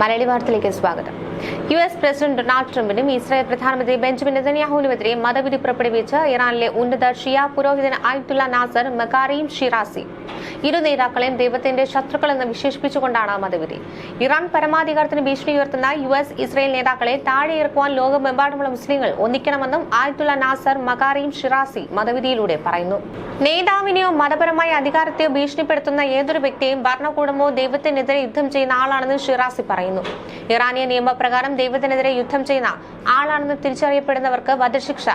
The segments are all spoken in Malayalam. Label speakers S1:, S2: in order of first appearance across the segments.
S1: മലയാളി വാർത്തയിലേക്ക് സ്വാഗതം. യു എസ് പ്രസിഡന്റ് ഡൊണാൾഡ് ട്രംപിനും ഇസ്രായേൽ പ്രധാനമന്ത്രി ബെഞ്ചമിൻ നെതന്യാഹുവിനുമെതിരെ മതവിധി പുറപ്പെടുവിച്ച് ഇറാനിലെ ഉന്നത ഷിയ പുരോഹിതൻ ആയത്തുള്ള നാസർ മക്കാറിയും ഷിറാസി ഇരു നേതാക്കളെയും ദൈവത്തിന്റെ ശത്രുക്കൾ എന്ന് വിശേഷിപ്പിച്ചുകൊണ്ടാണ് മതവിധി. ഇറാൻ പരമാധികാരത്തിന് ഭീഷണി ഉയർത്തുന്ന യു എസ് ഇസ്രയേൽ നേതാക്കളെ താഴെ ഇറക്കുവാൻ ലോകമെമ്പാടുമുള്ള മുസ്ലിങ്ങൾ ഒന്നിക്കണമെന്നും ആയത്തുള്ള നാസർ മകാറിയും ഷിറാസി മതവിധിയിലൂടെ പറയുന്നു. നേതാവിനെയോ മതപരമായ അധികാരത്തെയോ ഭീഷണിപ്പെടുത്തുന്ന ഏതൊരു വ്യക്തിയും ഭരണകൂടമോ ദൈവത്തിനെതിരെ യുദ്ധം ചെയ്യുന്ന ആളാണെന്ന് ഷിറാസി പറയുന്നു. ഇറാനിയ നിയമപ്രകാരം ദൈവത്തിനെതിരെ യുദ്ധം ചെയ്യുന്ന ആളാണെന്ന് തിരിച്ചറിയപ്പെടുന്നവർക്ക് വധശിക്ഷ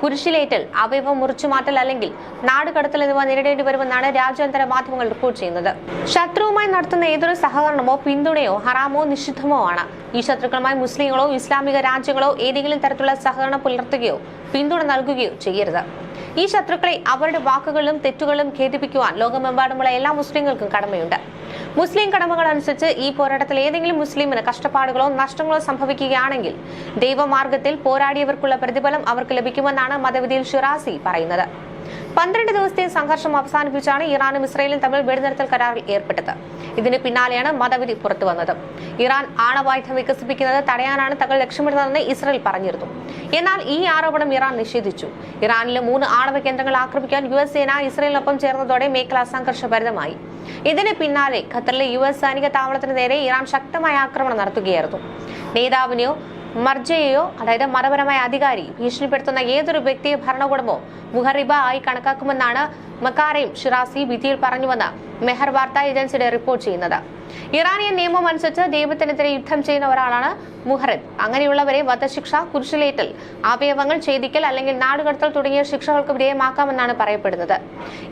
S1: കുരിശിലേറ്റൽ അവയവ മുറിച്ചുമാറ്റൽ അല്ലെങ്കിൽ നാടുകടത്തൽ എന്നിവ നേരിടേണ്ടി വരുമെന്നാണ് രാജ്യാന്തര മാധ്യമങ്ങൾ റിപ്പോർട്ട് ചെയ്യുന്നത്. ശത്രുവുമായി നടത്തുന്ന ഏതൊരു സഹകരണമോ പിന്തുണയോ ഹറാമോ നിഷിദ്ധമോ ആണ്. ഈ ശത്രുക്കളുമായി മുസ്ലിങ്ങളോ ഇസ്ലാമിക രാജ്യങ്ങളോ ഏതെങ്കിലും തരത്തിലുള്ള സഹകരണം പുലർത്തുകയോ പിന്തുണ നൽകുകയോ ചെയ്യരുത്. ഈ ശത്രുക്കളെ അവരുടെ വാക്കുകളിലും തെറ്റുകളിലും ഖേദിപ്പിക്കുവാൻ ലോകമെമ്പാടുമുള്ള എല്ലാ മുസ്ലിങ്ങൾക്കും കടമയുണ്ട്. മുസ്ലിം കടമകൾ അനുസരിച്ച് ഈ പോരാട്ടത്തിൽ ഏതെങ്കിലും മുസ്ലിമിന് കഷ്ടപ്പാടുകളോ നഷ്ടങ്ങളോ സംഭവിക്കുകയാണെങ്കിൽ ദൈവമാർഗത്തിൽ പോരാടിയവർക്കുള്ള പ്രതിഫലം അവർക്ക് ലഭിക്കുമെന്നാണ് മതവിധിയിൽ ഷിറാസി പറയുന്നത്. പന്ത്രണ്ട് ദിവസത്തെ സംഘർഷം അവസാനിപ്പിച്ചാണ് ഇറാനും ഇസ്രയേലും തമ്മിൽ വെടിനിർത്തൽ കരാറിൽ ഏർപ്പെട്ടത്. ഇതിന് പിന്നാലെയാണ് മതവിധി പുറത്തുവന്നത്. ഇറാൻ ആണവായുധം വികസിപ്പിക്കുന്നത് തടയാനാണ് തങ്ങൾ ലക്ഷ്യമിടുന്നതെന്ന് ഇസ്രയേൽ പറഞ്ഞിരുന്നു. എന്നാൽ ഈ ആരോപണം ഇറാൻ നിഷേധിച്ചു. ഇറാനിലെ മൂന്ന് ആണവ കേന്ദ്രങ്ങൾ ആക്രമിക്കാൻ യു എസ് സേന ഇസ്രയേലിനൊപ്പം ചേർന്നതോടെ മേഖല സംഘർഷഭരിതമായി ഇതിന് പിന്നാലെ ഖത്തറിലെ യു എസ് സൈനിക താവളത്തിന് നേരെ ഇറാൻ ശക്തമായ ആക്രമണം നടത്തുകയായിരുന്നു. നേതാവിനെയോ മർജയെയോ അതായത് മതപരമായ അധികാരി ഭീഷണിപ്പെടുത്തുന്ന ഏതൊരു വ്യക്തിയെ ഭരണകൂടമോ മുഹറിബ ആയി കണക്കാക്കുമെന്നാണ് മക്കാരയും ഷിറാസി വിധിയിൽ പറഞ്ഞുവെന്ന് മെഹർ വാർത്താ ഏജൻസിയുടെ റിപ്പോർട്ട് ചെയ്യുന്നത്. ഇറാനിയൻ നിയമം അനുസരിച്ച് ദൈവത്തിനെതിരെ യുദ്ധം ചെയ്യുന്ന ഒരാളാണ് മുഹറദ് അങ്ങനെയുള്ളവരെ വധശിക്ഷ കുരിശിലേറ്റൽ അവയവങ്ങൾ ഛേദിക്കൽ അല്ലെങ്കിൽ നാടുകടത്തൽ തുടങ്ങിയ ശിക്ഷകൾക്ക് വിധേയമാക്കാമെന്നാണ് പറയപ്പെടുന്നത്.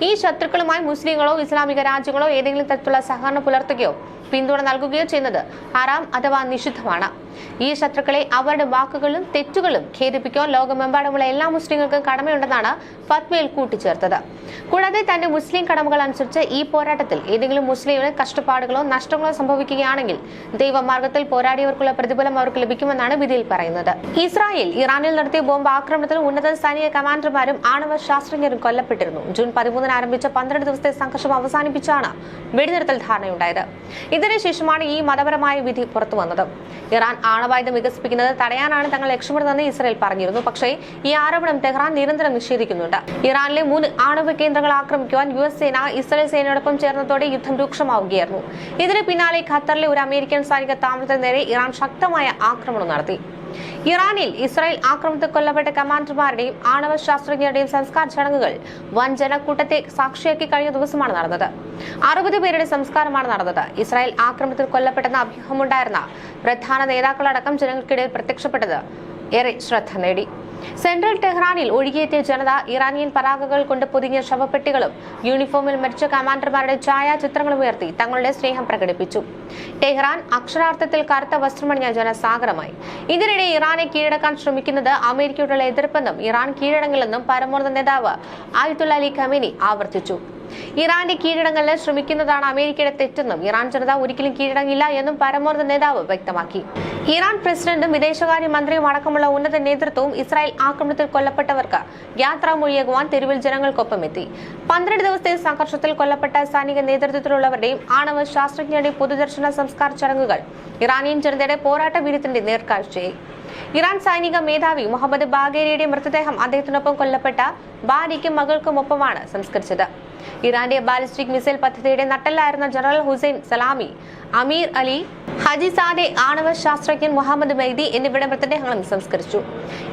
S1: ഈ ശത്രുക്കളുമായി മുസ്ലിങ്ങളോ ഇസ്ലാമിക രാജ്യങ്ങളോ ഏതെങ്കിലും തരത്തിലുള്ള സഹകരണം പുലർത്തുകയോ പിന്തുണ നൽകുകയോ ചെയ്യുന്നത് ഹറാം അഥവാ നിഷിദ്ധമാണ്. ഈ ശത്രുക്കളെ അവരുടെ വാക്കുകളും തെറ്റുകളും ഖേദിപ്പിക്കാൻ ലോകമെമ്പാടുമുള്ള എല്ലാ മുസ്ലിങ്ങൾക്കും കടമയുണ്ടെന്നാണ് ഫത്വയിൽ കൂട്ടിച്ചേർത്തത്. കൂടാതെ തന്റെ മുസ്ലിം കടമകൾ അനുസരിച്ച് ഈ പോരാട്ടത്തിൽ ഏതെങ്കിലും മുസ്ലിമിന് കഷ്ടപ്പാടുകളോ നഷ്ടങ്ങളോ സംഭവിക്കുകയാണെങ്കിൽ ദൈവമാർഗത്തിൽ പോരാടിയവർക്കുള്ള പ്രതിഫലം അവർക്ക് ലഭിക്കുമെന്നാണ് വിധിയിൽ പറയുന്നത്. ഇസ്രായേൽ ഇറാനിൽ നടത്തിയ ബോംബ് ആക്രമണത്തിൽ ഉന്നത സൈനിക കമാൻഡർമാരും ആണവ ശാസ്ത്രജ്ഞരും കൊല്ലപ്പെട്ടിരുന്നു. ജൂൺ പതിമൂന്നിന് ആരംഭിച്ച പന്ത്രണ്ട് ദിവസത്തെ സംഘർഷം അവസാനിപ്പിച്ചാണ് വെടിനിർത്തൽ ധാരണയുണ്ടായത്. ഇതിനുശേഷമാണ് ഈ മതപരമായ വിധി പുറത്തു വന്നത്. ഇറാൻ ആണവായുധം വികസിപ്പിക്കുന്നത് തടയാനാണ് തങ്ങൾ ലക്ഷ്യമിടുന്നതെന്ന് ഇസ്രായേൽ പറഞ്ഞിരുന്നു. പക്ഷേ ഈ ആരോപണം ടെഹ്റാൻ നിരന്തരം നിഷേധിക്കുന്നുണ്ട്. ഇറാനിലെ മൂന്ന് ആണവ കേന്ദ്രങ്ങൾ ആക്രമിക്കുവാൻ യു എസ് സേന ഇസ്രായേൽ സേനയോടൊപ്പം ചേർന്നതോടെ യുദ്ധം രൂക്ഷമാവുകയായിരുന്നു. ഇതിന് പിന്നാലെ ഖത്തറിലെ ഒരു അമേരിക്കൻ സൈനിക താമസത്തിന് നേരെ ഇറാൻ ശക്തമായ ആക്രമണം നടത്തി. ഇറാനിൽ ഇസ്രായേൽ ആക്രമണത്തിൽ കൊല്ലപ്പെട്ട കമാൻഡർമാരുടെയും ആണവ ശാസ്ത്രജ്ഞരുടെയും സംസ്കാര ചടങ്ങുകൾ വൻ ജനക്കൂട്ടത്തെ സാക്ഷിയാക്കി കഴിഞ്ഞ ദിവസമാണ് നടന്നത്. അറുപത് പേരുടെ സംസ്കാരമാണ് നടന്നത്. ഇസ്രായേൽ ആക്രമണത്തിൽ കൊല്ലപ്പെട്ടെന്ന അഭ്യൂഹമുണ്ടായിരുന്ന പ്രധാന നേതാക്കളടക്കം ജനങ്ങൾക്കിടയിൽ പ്രത്യക്ഷപ്പെട്ടത് ഏറെ ശ്രദ്ധ നേടി. സെൻട്രൽ ടെഹ്റാനിൽ ഒഴുകിയെത്തിയ ജനത ഇറാനിയൻ പതാകകൾ കൊണ്ട് പൊതിഞ്ഞ ശവപ്പെട്ടികളും യൂണിഫോമിൽ മരിച്ച കമാൻഡർമാരുടെ ഛായാചിത്രങ്ങളും ഉയർത്തി തങ്ങളുടെ സ്നേഹം പ്രകടിപ്പിച്ചു. ടെഹ്റാൻ അക്ഷരാർത്ഥത്തിൽ കറുത്ത വസ്ത്രമണിഞ്ഞ ജനസാഗരമായി. ഇതിനിടെ ഇറാനെ കീഴടക്കാൻ ശ്രമിക്കുന്നത് അമേരിക്കയോടുള്ള എതിർപ്പെന്നും ഇറാൻ കീഴടങ്ങില്ലെന്നും പരമോന്നത നേതാവ് ആയത്തുള്ള അലി ഖമീനി ആവർത്തിച്ചു. ഇറാന്റെ കീഴടങ്ങലിന് ശ്രമിക്കുന്നതാണ് അമേരിക്കയുടെ തെറ്റെന്നും ഇറാൻ ജനത ഒരിക്കലും കീഴടങ്ങില്ല എന്നും പരമോന്നത നേതാവ് വ്യക്തമാക്കി. ഇറാൻ പ്രസിഡന്റും വിദേശകാര്യ മന്ത്രിയും അടക്കമുള്ള ഉന്നത നേതൃത്വവും ഇസ്രായേൽ ആക്രമണത്തിൽ കൊല്ലപ്പെട്ടവർക്ക് യാത്രാമൊഴിയാകുവാൻ തെരുവിൽ ജനങ്ങൾക്കൊപ്പം എത്തി. പന്ത്രണ്ട് ദിവസത്തെ സംഘർഷത്തിൽ കൊല്ലപ്പെട്ട സൈനിക നേതൃത്വത്തിലുള്ളവരുടെയും ആണവ ശാസ്ത്രജ്ഞരുടെയും പൊതുദർശന സംസ്കാര ചടങ്ങുകൾ ഇറാനിയൻ ജനതയുടെ പോരാട്ട വീരത്തിന്റെ നേർക്കാഴ്ചയായി. ഇറാൻ സൈനിക മേധാവി മുഹമ്മദ് ബാഗേരിയുടെ മൃതദേഹം അദ്ദേഹത്തിനൊപ്പം കൊല്ലപ്പെട്ട ഭാര്യയ്ക്കും മകൾക്കുമൊപ്പമാണ് സംസ്കരിച്ചത്. ഇറാന്റെ ബാലിസ്റ്റിക് മിസൈൽ പദ്ധതിയുടെ നട്ടലായിരുന്ന general Hossein Salami Amir Ali Hajizadeh ആണവ ശാസ്ത്രജ്ഞൻ മുഹമ്മദ് മൈദി എന്നിവരുടെ മൃതദേഹങ്ങളും സംസ്കരിച്ചു.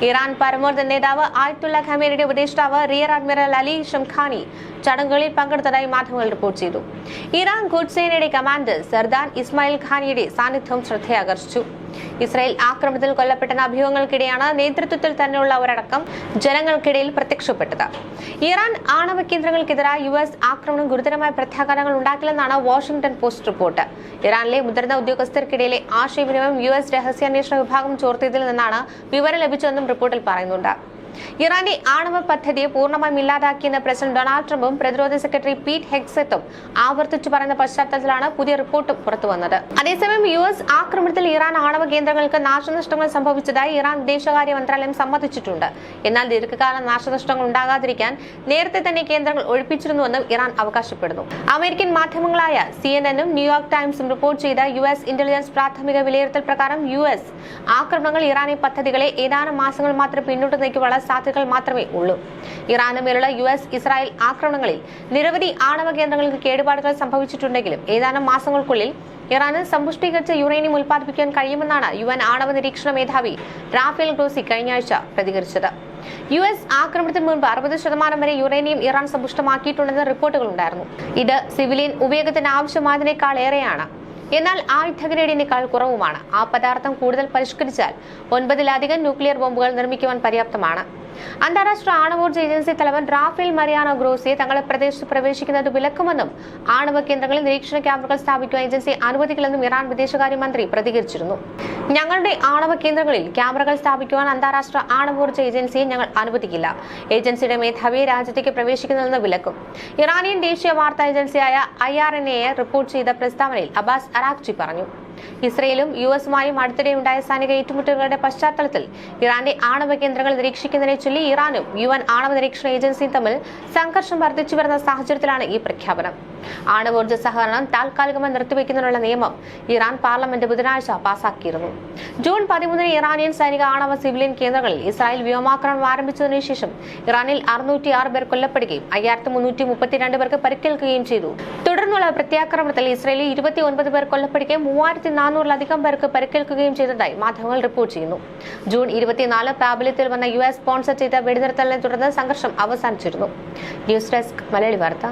S1: ഇറാൻ പരമോന്നത നേതാവ് ആയത്തുള്ള ഖമേനിയുടെ ഉപദേഷ്ടാവ് റിയർ അഡ്മിറൽ അലി ഷംഖാനി ചടങ്ങുകളിൽ പങ്കെടുത്തതായി മാധ്യമങ്ങൾ റിപ്പോർട്ട് ചെയ്തു. ഇറാൻ ഗുഡ്സേനയുടെ കമാൻഡർ സർദാൻ ഇസ്മായിൽ ഖാനിയുടെ സാന്നിധ്യവും ശ്രദ്ധയാകർഷിച്ചു. ഇസ്രായേൽ ആക്രമണത്തിൽ കൊല്ലപ്പെട്ടെന്ന അഭ്യൂഹങ്ങൾക്കിടെയാണ് നേതൃത്വത്തിൽ തന്നെയുള്ള ഒരടക്കം ജനങ്ങൾക്കിടയിൽ പ്രത്യക്ഷപ്പെട്ടത്. ഇറാൻ ആണവ കേന്ദ്രങ്ങൾക്കെതിരായ യു എസ് ആക്രമണം ഗുരുതരമായ പ്രത്യാഘാതങ്ങൾ ഉണ്ടാക്കില്ലെന്നാണ് വാഷിംഗ്ടൺ പോസ്റ്റ് റിപ്പോർട്ട്. ഇറാനിലെ മുതിർന്ന ഉദ്യോഗസ്ഥർക്കിടയിലെ ആശയവിനിമയം യു എസ് രഹസ്യാന്വേഷണ വിഭാഗം ചോർത്തിയതിൽ നിന്നാണ് വിവരം ലഭിച്ചതെന്നും റിപ്പോർട്ടിൽ പറയുന്നുണ്ട്. ഇറാന്റെ ആണവ പദ്ധതിയെ പൂർണമായും ഇല്ലാതാക്കിയെന്ന് പ്രസിഡന്റ് ഡൊണാൾഡ് ട്രംപും പ്രതിരോധ സെക്രട്ടറി പീറ്റ് ഹെക്സെത്തും ആവർത്തിച്ചു പറയുന്ന പശ്ചാത്തലത്തിലാണ് പുതിയ റിപ്പോർട്ട് പുറത്തുവന്നത് അതേസമയം യു എസ് ആക്രമണത്തിൽ ഇറാൻ ആണവ കേന്ദ്രങ്ങൾക്ക് നാശനഷ്ടങ്ങൾ സംഭവിച്ചതായി ഇറാൻ വിദേശകാര്യ മന്ത്രാലയം സമ്മതിച്ചിട്ടുണ്ട്. എന്നാൽ ദീർഘകാല നാശനഷ്ടങ്ങൾ ഉണ്ടാകാതിരിക്കാൻ നേരത്തെ തന്നെ കേന്ദ്രങ്ങൾ ഒഴിപ്പിച്ചിരുന്നുവെന്നും ഇറാൻ അവകാശപ്പെടുന്നു. അമേരിക്കൻ മാധ്യമങ്ങളായ സി എൻ എനും ന്യൂയോർക്ക് ടൈംസും റിപ്പോർട്ട് ചെയ്ത യു എസ് ഇന്റലിജൻസ് പ്രാഥമിക വിലയിരുത്തൽ പ്രകാരം യു എസ് ആക്രമണങ്ങൾ ഇറാനി പദ്ധതികളെ ഏതാനും മാസങ്ങൾ മാത്രം പിന്നോട്ട് നീക്കുവാനുള്ള സാധ്യതകൾ മാത്രമേ ഉള്ളൂ. ഇറാന് മേലുള്ള യു എസ് ഇസ്രായേൽ ആക്രമണങ്ങളിൽ നിരവധി ആണവ കേന്ദ്രങ്ങൾക്ക് കേടുപാടുകൾ സംഭവിച്ചിട്ടുണ്ടെങ്കിലും ഏതാനും മാസങ്ങൾക്കുള്ളിൽ ഇറാന് സമ്പുഷ്ടീകരിച്ച യുറേനിയം ഉൽപ്പാദിപ്പിക്കാൻ കഴിയുമെന്നാണ് യു എൻ ആണവ നിരീക്ഷണ മേധാവി റാഫേൽ ഗ്രോസി കഴിഞ്ഞ ആഴ്ച പ്രതികരിച്ചത്. യു എസ് ആക്രമണത്തിന് മുൻപ് അറുപത് ശതമാനം വരെ യുറേനിയം ഇറാൻ സമ്പുഷ്ടമാക്കിയിട്ടുണ്ടെന്ന് റിപ്പോർട്ടുകളുണ്ടായിരുന്നു. ഇത് സിവിലിയൻ ഉപയോഗത്തിന് ആവശ്യമായതിനേക്കാൾ ഏറെയാണ്. എന്നാൽ ആയുധ ഗ്രേഡിനേക്കാൾ കുറവുമാണ്. ആ പദാർത്ഥം കൂടുതൽ പരിഷ്കരിച്ചാൽ ഒൻപതിലധികം ന്യൂക്ലിയർ ബോംബുകൾ നിർമ്മിക്കുവാൻ പര്യാപ്തമാണ്. അന്താരാഷ്ട്ര ആണവോർജ ഏജൻസി തലവൻ റാഫേൽ മരിയാനോ ഗ്രോസിയെ തങ്ങളുടെ പ്രദേശത്ത് പ്രവേശിക്കുന്നത് വിലക്കുമെന്നും ആണവ കേന്ദ്രങ്ങളിൽ നിരീക്ഷണ ക്യാമ്പുകൾ സ്ഥാപിക്കുവാൻ ഏജൻസി അനുവദിക്കില്ലെന്നും ഇറാൻ വിദേശകാര്യമന്ത്രി പ്രതികരിച്ചിരുന്നു. ഞങ്ങളുടെ ആണവ കേന്ദ്രങ്ങളിൽ ക്യാമറകൾ സ്ഥാപിക്കുവാൻ അന്താരാഷ്ട്ര ആണവോർജ ഏജൻസിയെ ഞങ്ങൾ അനുവദിക്കില്ല. ഏജൻസിയുടെ മേധാവിയെ രാജ്യത്തേക്ക് പ്രവേശിക്കുന്നതെന്ന് വിലക്കും. ഇറാനിയൻ ദേശീയ വാർത്താ ഏജൻസിയായ I R N A report ചെയ്ത പ്രസ്താവനയിൽ അബ്ബാസ് അറാഖ്ചി പറഞ്ഞു. ഇസ്രയേലും യു എസുമായും അടുത്തിടെ ഉണ്ടായ സൈനിക ഏറ്റുമുട്ടലുകളുടെ പശ്ചാത്തലത്തിൽ ഇറാന്റെ ആണവ കേന്ദ്രങ്ങൾ നിരീക്ഷിക്കുന്നതിനെ ചൊല്ലി ഇറാനും യു ആണവ നിരീക്ഷണ ഏജൻസിയും തമ്മിൽ സംഘർഷം വർദ്ധിച്ചു വരുന്ന സാഹചര്യത്തിലാണ് ഈ പ്രഖ്യാപനം. ആണവോർജ സഹകരണം താൽക്കാലികമായി നിർത്തിവെക്കുന്നതിനുള്ള നിയമം ഇറാൻ പാർലമെന്റ് ബുധനാഴ്ച പാസാക്കിയിരുന്നു. ജൂൺ പതിമൂന്നിന് ഇറാനിയൻ സൈനിക ആണവ സിവിലിയൻ കേന്ദ്രങ്ങളിൽ ഇസ്രായേൽ വ്യോമാക്രമണം ആരംഭിച്ചതിനു ശേഷം ഇറാനിൽ അറുന്നൂറ്റി ആറ് പേർ കൊല്ലപ്പെടുകയും അയ്യായിരത്തി മുന്നൂറ്റി മുപ്പത്തിരണ്ട് പേർക്ക് പരിക്കേൽക്കുകയും ചെയ്തു. തുടർന്നുള്ള പ്രത്യാക്രമണത്തിൽ ഇസ്രായേലിൽ ഇരുപത്തി ഒൻപത് പേർ കൊല്ലപ്പെടുകയും മൂവായിരത്തി നാനൂറിലധികം പേർക്ക് പരിക്കേൽക്കുകയും ചെയ്തതായി മാധ്യമങ്ങൾ റിപ്പോർട്ട് ചെയ്യുന്നു. ജൂൺ ഇരുപത്തിനാല് പ്രാബല്യത്തിൽ വന്ന യു എസ് സ്പോൺസർ ചെയ്ത വെടിനിർത്തലിനെ തുടർന്ന് സംഘർഷം അവസാനിച്ചിരുന്നു. ന്യൂസ് ഡെസ്ക് മലയാളി വാർത്ത.